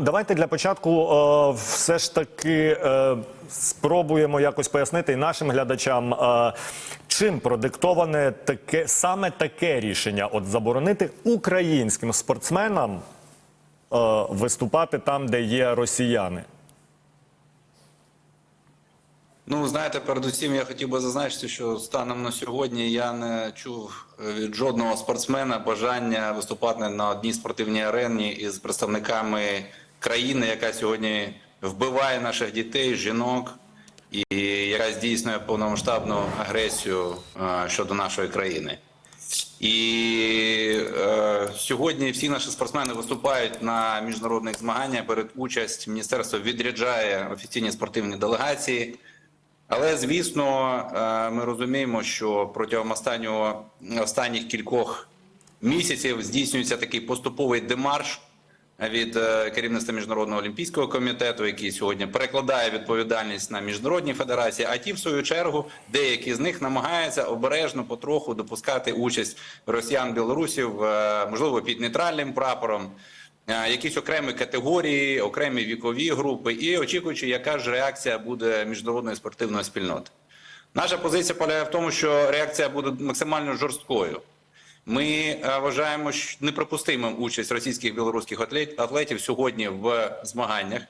Давайте для початку е, все ж таки е, спробуємо якось пояснити нашим глядачам, е, чим продиктоване таке саме таке рішення: от заборонити українським спортсменам виступати там, де є росіяни. Ну, знаєте, передусім я хотів би зазначити, що станом на сьогодні я не чув від жодного спортсмена бажання виступати на одній спортивній арені із представниками країни, яка сьогодні вбиває наших дітей, жінок і яка здійснює повномасштабну агресію е, щодо нашої країни. І е, сьогодні всі наші спортсмени виступають на міжнародних змаганнях. Перед участь міністерство відряджає офіційні спортивні делегації. Але звісно, е, ми розуміємо, що протягом останнього останніх кількох місяців здійснюється такий поступовий демарш від е, керівництва міжнародного олімпійського комітету, який сьогодні перекладає відповідальність на міжнародні федерації. А ті, в свою чергу, деякі з них намагаються обережно потроху допускати участь росіян білорусів, е, можливо, під нейтральним прапором. е, Якісь окремі категорії, окремі вікові групи, і очікуючи, яка ж реакція буде міжнародної спортивної спільноти. Наша позиція полягає в тому, що реакція буде максимально жорсткою. Ми е, вважаємо що неприпустимим участь російських білоруських атлет- атлетів сьогодні в змаганнях.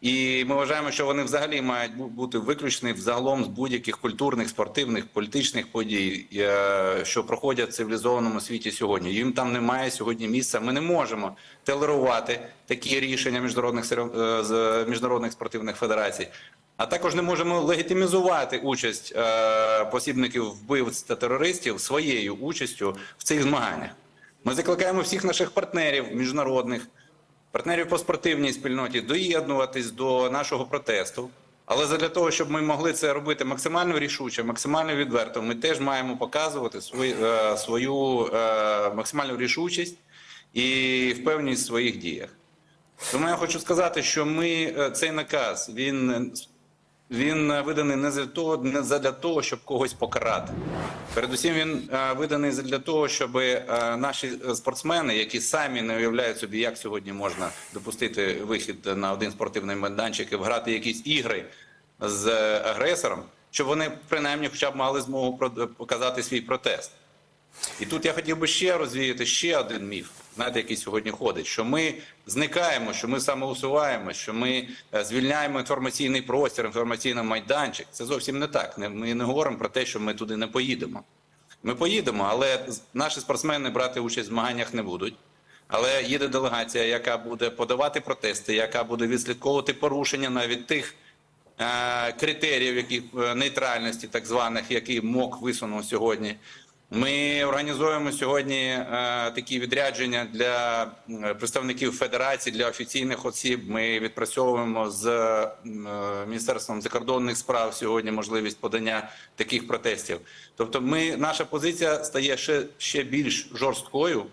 І ми вважаємо, що вони взагалі мають бути виключені взагалом з будь-яких культурних, спортивних, політичних подій, е, що проходять в цивілізованому світі сьогодні. Їм там немає сьогодні місця. Ми не можемо толерувати такі рішення міжнародних е, міжнародних спортивних федерацій. А також не можемо легітимізувати участь е, посібників вбивць та терористів своєю участю в цих змаганнях. Ми закликаємо всіх наших партнерів міжнародних, партнерів по спортивній спільноті доєднуватись до нашого протесту. Але для того, щоб ми могли це робити максимально рішуче, максимально відверто, ми теж маємо показувати свою, е, свою е, максимальну рішучість і впевненість в своїх діях. Тому я хочу сказати, що ми е, цей наказ він, він е, виданий не для того, не для того, щоб когось покарати. Передусім, він е, виданий для того, щоб е, наші спортсмени, які самі не уявляють собі, як сьогодні можна допустити вихід на один спортивний майданчик і грати якісь ігри з агресором, щоб вони принаймні хоча б мали змогу показати свій протест. І тут я хотів би ще розвіяти ще один міф, знаєте, який сьогодні ходить: що ми зникаємо, що ми самоусуваємо, що ми е, звільняємо інформаційний простір, інформаційний майданчик. Це зовсім не так. Ми не говоримо про те, що ми туди не поїдемо. Ми поїдемо, але наші спортсмени брати участь в змаганнях не будуть. Але їде делегація, яка буде подавати протести, яка буде відслідковувати порушення навіть тих е, критеріїв, які е, нейтральності, так званих, які МОК висунув сьогодні. Ми організуємо сьогодні е, такі відрядження для е, представників федерації, для офіційних осіб. Ми відпрацьовуємо з е, міністерством закордонних справ сьогодні можливість подання таких протестів. Тобто, ми наша позиція стає ще, ще більш жорсткою.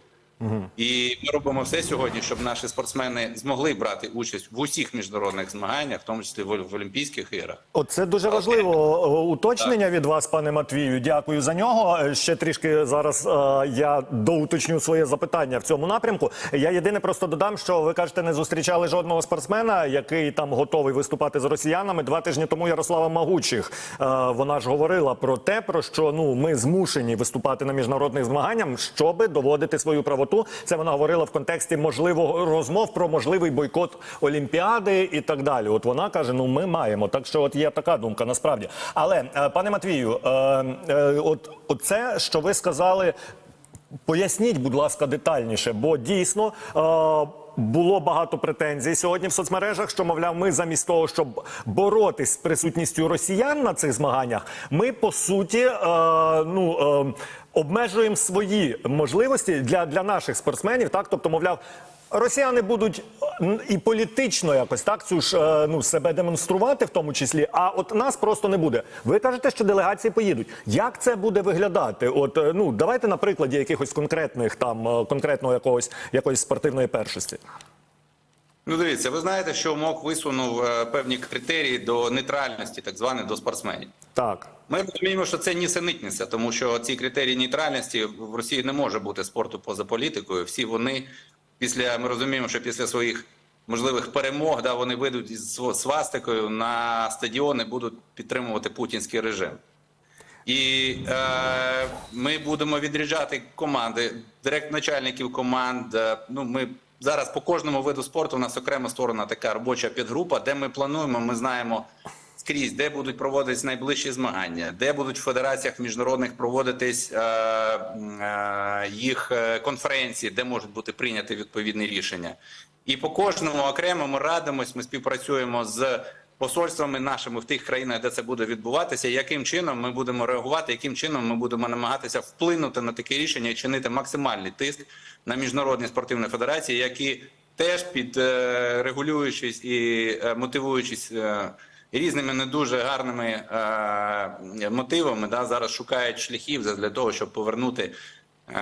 І ми робимо все сьогодні, щоб наші спортсмени змогли брати участь в усіх міжнародних змаганнях, в тому числі в Олімпійських іграх. Оце дуже важливо е, уточнення від вас, пане Матвію. Дякую за нього. Е, Ще трішки зараз е, я доуточню своє запитання в цьому напрямку. Я єдине просто додам, що ви кажете, не зустрічали жодного спортсмена, який там готовий виступати з росіянами. Два тижні тому Ярослава Магучих. е, Вона ж говорила про те, про що ну ми змушені виступати на міжнародних змаганнях, щоби доводити свою правоту. Це вона говорила в контексті можливого розмов про можливий бойкот Олімпіади і так далі. От вона каже: ну ми маємо. Так що, от є така думка насправді. Але е, пане Матвію, е, е, от, це, що ви сказали. Поясніть, будь ласка, детальніше, бо дійсно було багато претензій сьогодні в соцмережах, що мовляв, ми замість того, щоб боротись з присутністю росіян на цих змаганнях, ми по суті е, ну. Е, Обмежуємо свої можливості для, для наших спортсменів, так тобто, мовляв, росіяни будуть і політично якось так цю ж е, ну себе демонструвати, в тому числі. А от нас просто не буде. Ви кажете, що делегації поїдуть. Як це буде виглядати? От е, ну давайте на прикладі якихось конкретних там е, конкретного якогось якоїсь спортивної першості. Ну, дивіться, ви знаєте, що МОК висунув певні критерії до нейтральності, так званих до спортсменів. Так. Ми розуміємо, що це нісенітниця, тому що ці критерії нейтральності в Росії не може бути спорту поза політикою. Всі вони після ми розуміємо, що після своїх можливих перемог, да, вони вийдуть із свастикою на стадіони, будуть підтримувати путінський режим. І е, ми будемо відряджати команди, директ начальників команд. е, Ну, ми зараз по кожному виду спорту у нас окремо створена така робоча підгрупа, де ми плануємо, ми знаємо скрізь, де будуть проводитись найближчі змагання, де будуть в федераціях міжнародних проводитись е, е, їх е, конференції, де можуть бути прийняті відповідні рішення. І по кожному окремо ми радимось, ми співпрацюємо з посольствами нашими в тих країнах, де це буде відбуватися, яким чином ми будемо реагувати, яким чином ми будемо намагатися вплинути на таке рішення і чинити максимальний тиск на міжнародні спортивні федерації, які теж під е, регулюючись і е, мотивуючись. Різними не дуже гарними е, мотивами да, зараз шукають шляхів для того, щоб повернути е,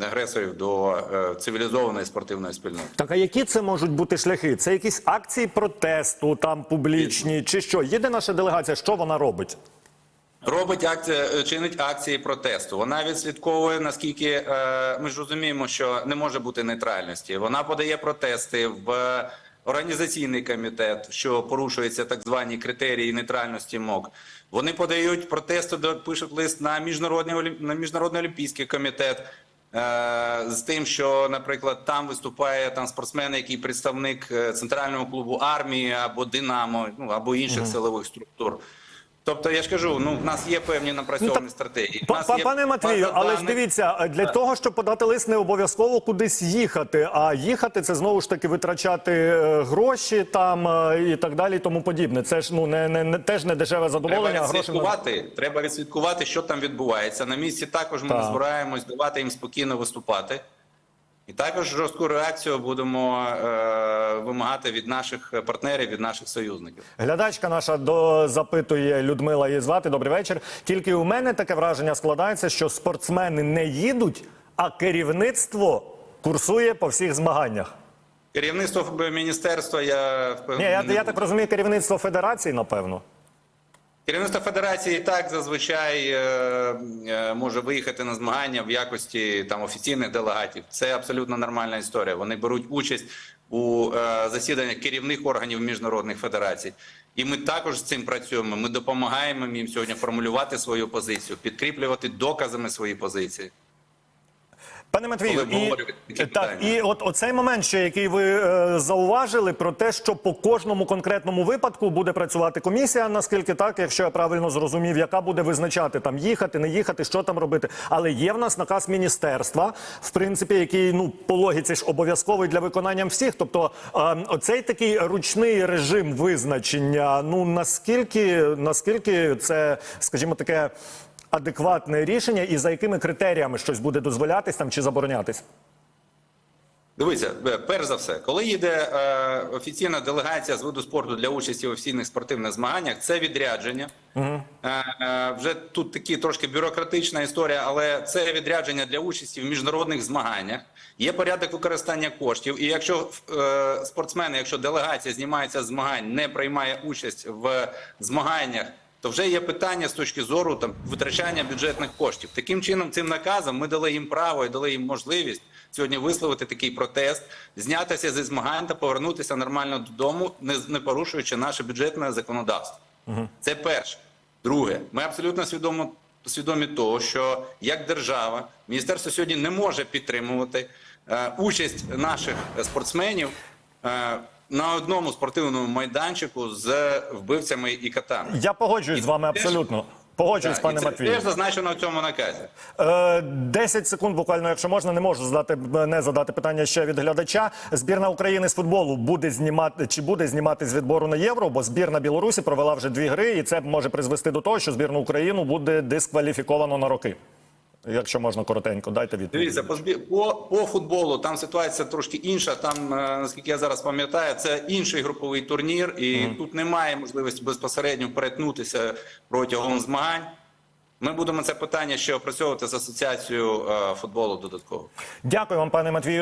агресорів до е, цивілізованої спортивної спільноти. Так, а які це можуть бути шляхи? Це якісь акції протесту, там публічні, чи що? Їде наша делегація, що вона робить? Робить акція, чинить акції протесту. Вона відслідковує наскільки е, ми ж розуміємо, що не може бути нейтральності. Вона подає протести в організаційний комітет, що порушуються так звані критерії нейтральності МОК. Вони подають протести, до- пишуть лист на міжнародний на міжнародний олімпійський комітет. е, З тим, що, наприклад, там виступає там спортсмен, який представник е, центрального клубу армії або Динамо, ну або інших силових структур. Тобто я ж кажу, ну в нас є певні напрацьовані Ну, стратегії. В нас па- є Пане Матвію, але ж дивіться, для того, щоб подати лист, не обов'язково кудись їхати. А їхати це знову ж таки витрачати е, гроші там е, і так далі, і тому подібне. Це ж ну не, не, не теж не дешеве задоволення, Треба а гроші треба відслідкувати, що там відбувається. На місці також ми Так. збираємось давати їм спокійно виступати. І також жорстку реакцію будемо е, вимагати від наших партнерів, від наших союзників. Глядачка наша до запитує Людмила її звати. Добрий вечір. Тільки у мене таке враження складається, що спортсмени не їдуть, а керівництво курсує по всіх змаганнях. Керівництво міністерства я Ні, я, я так розумію, керівництво федерації, напевно. Керівництво федерації і так зазвичай е, е, може виїхати на змагання в якості там офіційних делегатів. Це абсолютно нормальна історія. Вони беруть участь у е, засіданнях керівних органів міжнародних федерацій. І ми також з цим працюємо. Ми допомагаємо їм сьогодні формулювати свою позицію, підкріплювати доказами свої позиції. Пане Матвію, і, так, і от оцей момент, ще який ви е, зауважили, про те, що по кожному конкретному випадку буде працювати комісія, наскільки так, якщо я правильно зрозумів, яка буде визначати там їхати, не їхати, що там робити. Але є в нас наказ міністерства, в принципі, який ну по логіці ж обов'язковий для виконання всіх. Тобто, е, оцей такий ручний режим визначення. Ну наскільки наскільки це, скажімо, таке адекватне рішення, і за якими критеріями щось буде дозволятись там чи заборонятись? Дивіться, е, перш за все, коли їде е, офіційна делегація з виду спорту для участі в офіційних спортивних змаганнях, це відрядження. Е, е, вже тут такі трошки бюрократична історія, але це відрядження для участі в міжнародних змаганнях. Є порядок використання коштів. І якщо е, спортсмени, якщо делегація знімається з змагань, не приймає участь в змаганнях. То вже є питання з точки зору там витрачання бюджетних коштів. Таким чином, цим наказом ми дали їм право і дали їм можливість сьогодні висловити такий протест, знятися зі змагань та повернутися нормально додому, не, не порушуючи наше бюджетне законодавство. Це перше. Друге, ми абсолютно свідомо свідомі того, що як держава, міністерство сьогодні не може підтримувати е, участь наших спортсменів. Е, на одному спортивному майданчику з вбивцями і катами. Я погоджуюсь з вами теж- абсолютно. Погоджуюсь, пане і це Матвію. теж зазначено в цьому наказі. Е, 10 секунд буквально, якщо можна, не можу задати не задати питання ще від глядача. Збірна України з футболу буде знімати чи буде знімати з відбору на євро, бо збірна Білорусі провела вже дві гри, і це може призвести до того, що збірну Україну буде дискваліфіковано на роки. Якщо можна коротенько, дайте відповідь. Дивіться, по, по, по футболу там ситуація трошки інша. Там, е, наскільки я зараз пам'ятаю, це інший груповий турнір, і тут немає можливості безпосередньо перетнутися протягом змагань. Ми будемо це питання ще опрацьовувати з асоціацією е, футболу додатково. Дякую вам, пане Матвію.